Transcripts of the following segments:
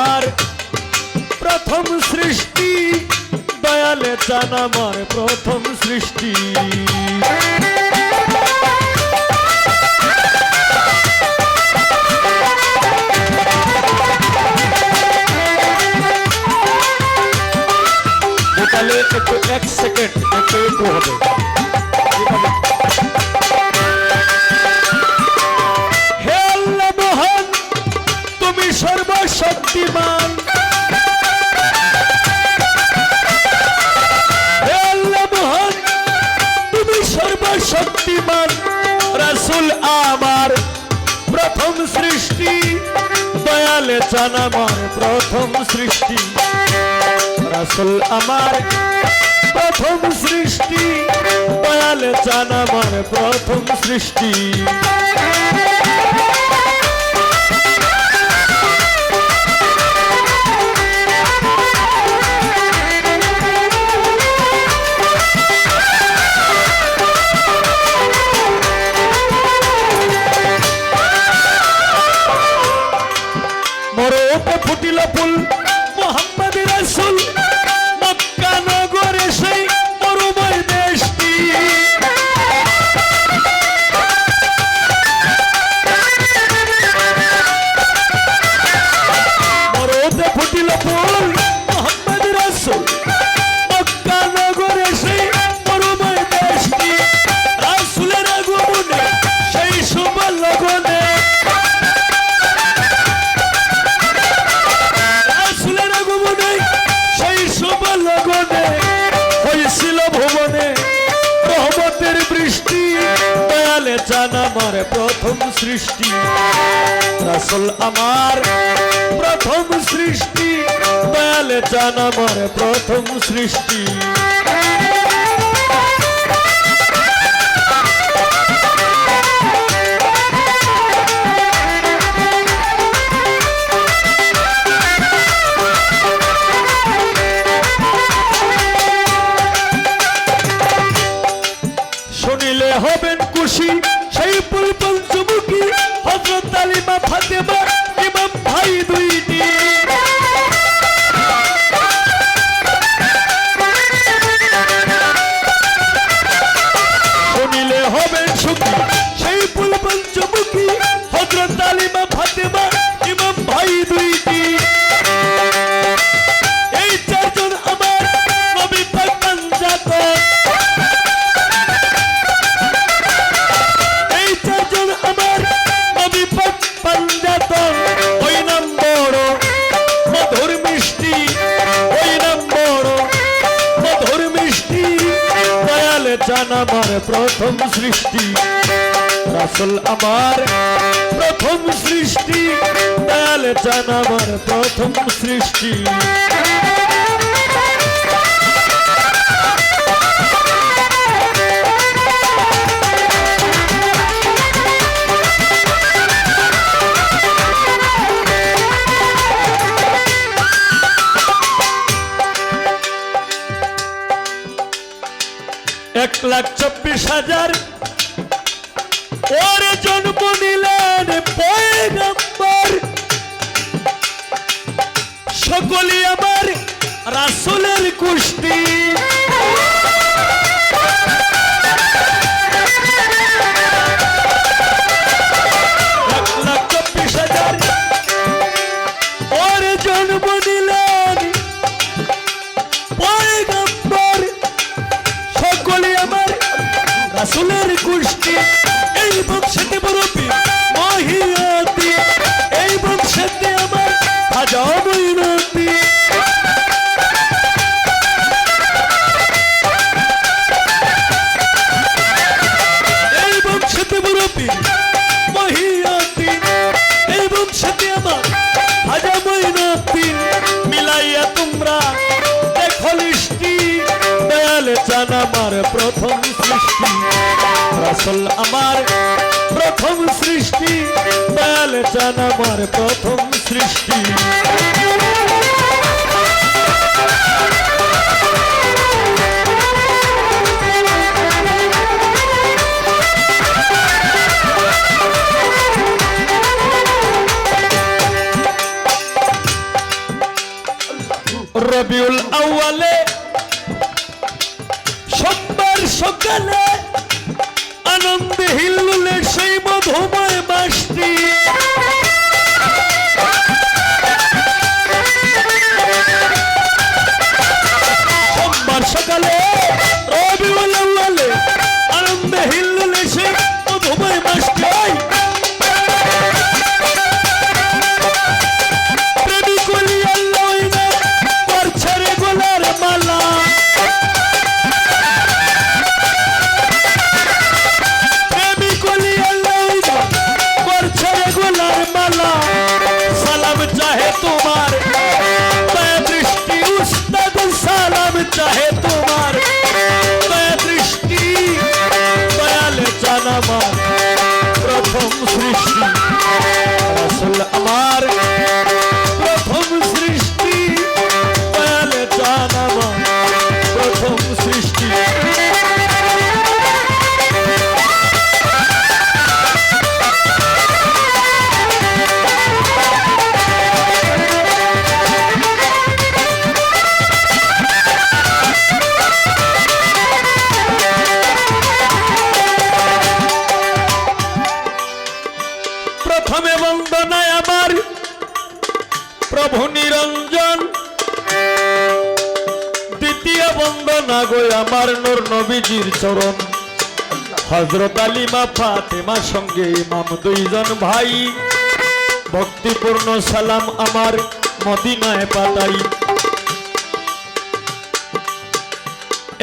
আমার প্রথম সৃষ্টি দয়ালে চান আমার প্রথম সৃষ্টি। এক সেকেন্ড একটু একটু হবে। আল্লাহ মহান, তুমি সর্বশক্তিমান। রাসুল আমার প্রথম সৃষ্টি, দয়ালে চান আমার প্রথম সৃষ্টি। রাসুল আমার প্রথম সৃষ্টি, দয়ালে চান আমার প্রথম সৃষ্টি। মরতে ফুটিল ফুল লগনে হয়েছিল ভুবনে রহমতের বৃষ্টি, দয়ালে চান আমার প্রথম সৃষ্টি। রাসুল আমার প্রথম সৃষ্টি, দয়ালে চান আমার প্রথম সৃষ্টি। শুনিলে হবেন খুশি। সেই পুলপুল পঞ্চমুখী হজরত আলিমা ফাতেমা, ইমাম ভাই দুইটি। শুনিলে হবেন সুখী। প্রথম সৃষ্টি। রাসুল আমার প্রথম সৃষ্টি। তাহলে চান আমার প্রথম সৃষ্টি। এক লাখ চব্বিশ হাজার। ওর জন্ম নিলেন পয়গম্বর। সকলে আমার রাসুলের কুষ্টি রাসুলের গোষ্ঠী রাসুল আমার প্রথম সৃষ্টি বেলচান চান আমার প্রথম সৃষ্টি। বন্দনা গো, আমার নূর নবীজির চরণ। হজরত আলিমা ফাতেমা সঙ্গে ইমাম দুইজন ভাই। ভক্তিপূর্ণ সালাম আমার মদিনায় পাতাই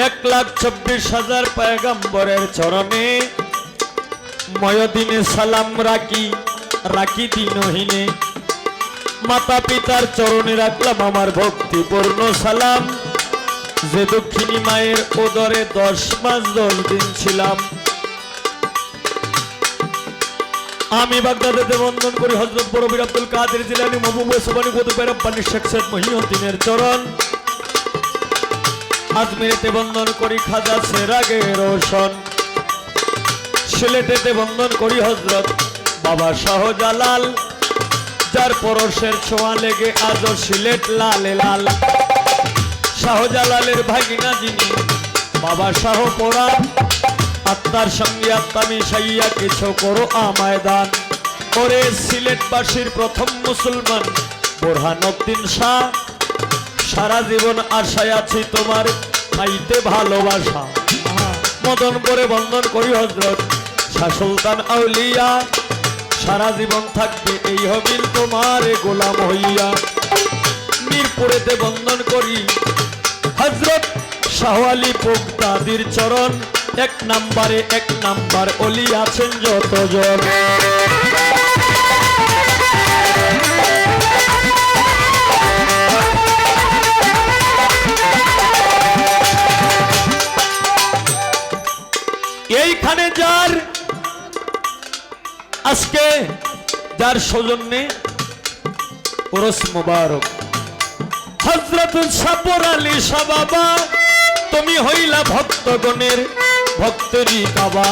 এক লাখ চব্বিশ হাজার পয়গম্বরের চরণে ময়দিনে সালাম রাখি রাখি দিনহীনে। মাতা পিতার চরণে রাখলাম আমার ভক্তিপূর্ণ সালাম। যে দক্ষিণী মায়ের ওদরে দশ মাস দশ দিন ছিলাম। আমি বাগদাদেতে বন্দন করি, হজরত বরবির আব্দুল কাদের জিলানি, মহবুব সোবানি কুতুবের রব্বানি শেখ সৈয়দ মহিউদ্দিনের চরণ। আজমিরেতে বন্দন করি, খাজা সেরাগে রোশন সিলেটেতে বন্দন করি, হজরত বাবা শাহজালাল। যার পরশের ছোঁয়া লেগে আজও সিলেট লালে লাল। শাহজালালের ভাগিনা যিনি বাবা শাহ পোড়া, আত্মার সঙ্গে আত্মা মিশাইয়া কিছু করো আমায় দান। করে সিলেটবাসীর প্রথম মুসলমান বোরহানুদ্দিন শাহ। সারা জীবন আশায় আছি তোমার পাইতে ভালোবাসা। মদন করে বন্ধন করি হজরত শাহ সুলতান আউলিয়া। সারা জীবন থাকবে এই হবিল তোমার গোলাম হইয়া। মিরপুরেতে বন্ধন করি হজরত শাহ আলী পোক্তাদির চরণ। এক নাম্বারে এক নাম্বার অলি আছেন যতজন। এইখানে যার আজকে যার সৌজন্যে ওরস মুবারক। হজরত সাপর আলী শাহ বাবা তুমি হইলা ভক্তগণের ভক্তরি কাবা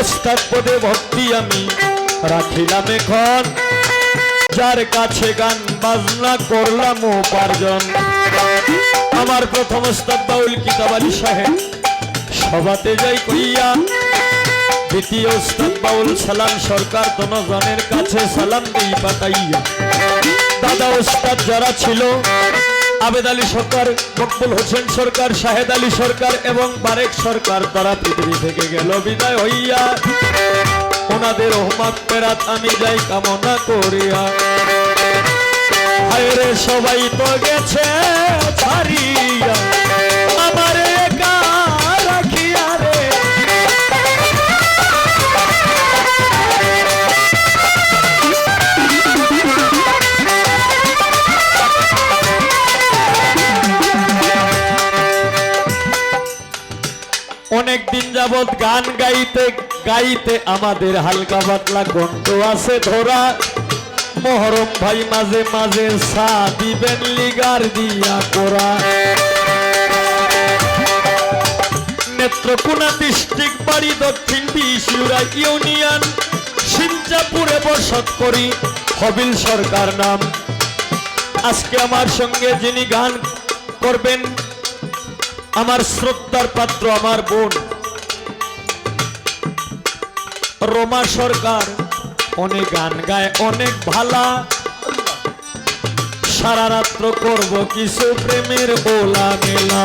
ওস্তাদ পদে ভক্তি আমি রাখিলাম এখন। যার কাছে গান, বাজনা করলাম উপার্জন। আমার প্রথম ওস্তাদ বাউল কিতাব আলী সাহেব, সভাতে যাই কইয়া, দ্বিতীয় ওস্তাদ বাউল সালাম সরকার জনের কাছে সালাম দিই পাঠাইয়া দাদা ওস্তাদ যারা ছিল, আবেদ আলী সরকার, মকবুল হোসেন সরকার, শাহেদ আলী সরকার এবং বারেক সরকার, তারা পৃথিবী থেকে গেল, বিদায় হইয়া। ওনাদের রহমান পেরাত আমি যাই কামনা করিয়া। সবাই তো গেছে, ছাড়িয়া। যাবৎ গান গাইতে গাইতে আমাদের হালকা পাতলা কণ্ঠ আছে ধরা। মহরম ভাই মাঝে মাঝে সা দিবেন লিগার দিয়া কোরা। নেত্রকোনা ডিস্ট্রিক্ট বাড়ি দক্ষিণ বিশুরা ইউনিয়ন সিঞ্জাপুরে বসত করি, হবিল সরকার নাম। আজকে আমার সঙ্গে যিনি গান করবেন আমার শ্রদ্ধার পাত্র আমার বোন। রোমা সরকার অনেক গান গায়, অনেক ভালা। সারা রাত্র করব কিছু প্রেমের ওলা মেলা।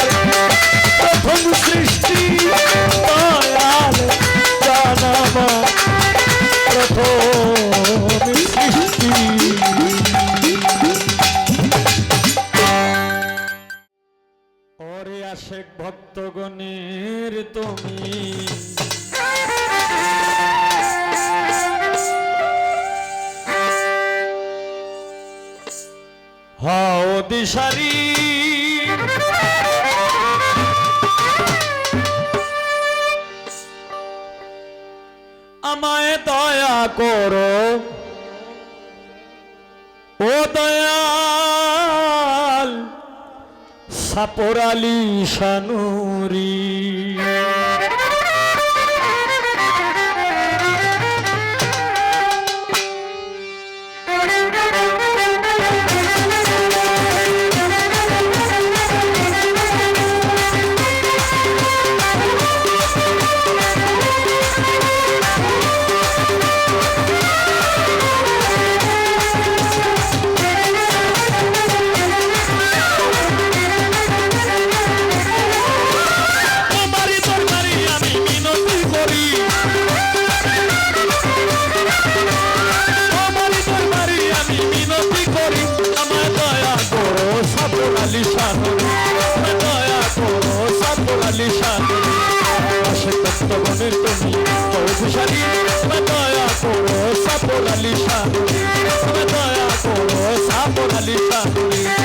আমায় দয়া করো। ও দয়াল সাপরালি সানুরি। করো সাপুর আলী শানুরি আমার দয়া করো সাপুর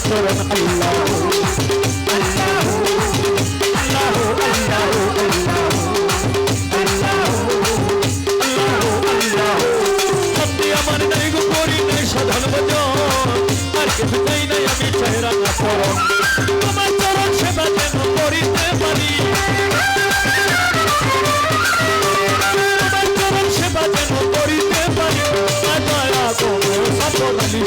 চরণ আল্লাহ আল্লাহ আল্লাহ আল্লাহ সাধন ভজন আর কিছু চাই নাই আমি চাই রাঙা চরণ তোমার চরণ সেবা যেন করিতে পারি তোমার চরণ সেবা যেন করিতে পারি না দয়া করো সাপর আলী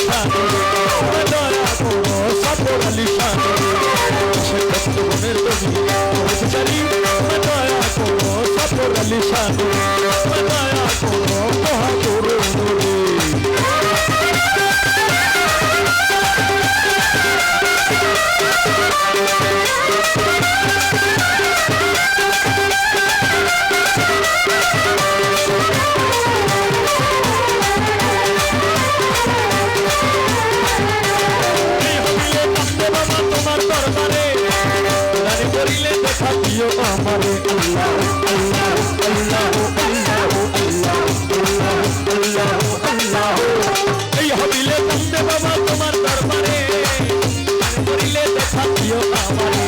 করিলে দিও আমারে। আল্লাহ আল্লাহ আল্লাহ আল্লাহ আল্লাহ আল্লাহ আল্লাহ এই হইলে কান্দে বাবা তোমার দরবারে করিলে দিও আমারে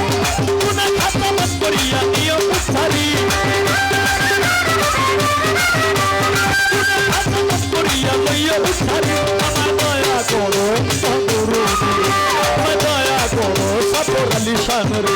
দয়া করো গুরু দয়া করো সাপর আলী শান রে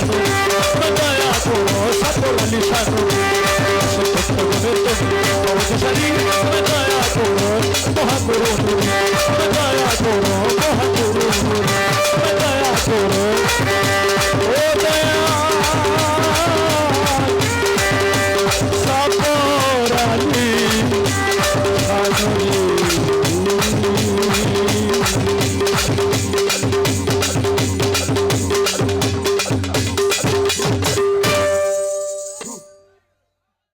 Bravo.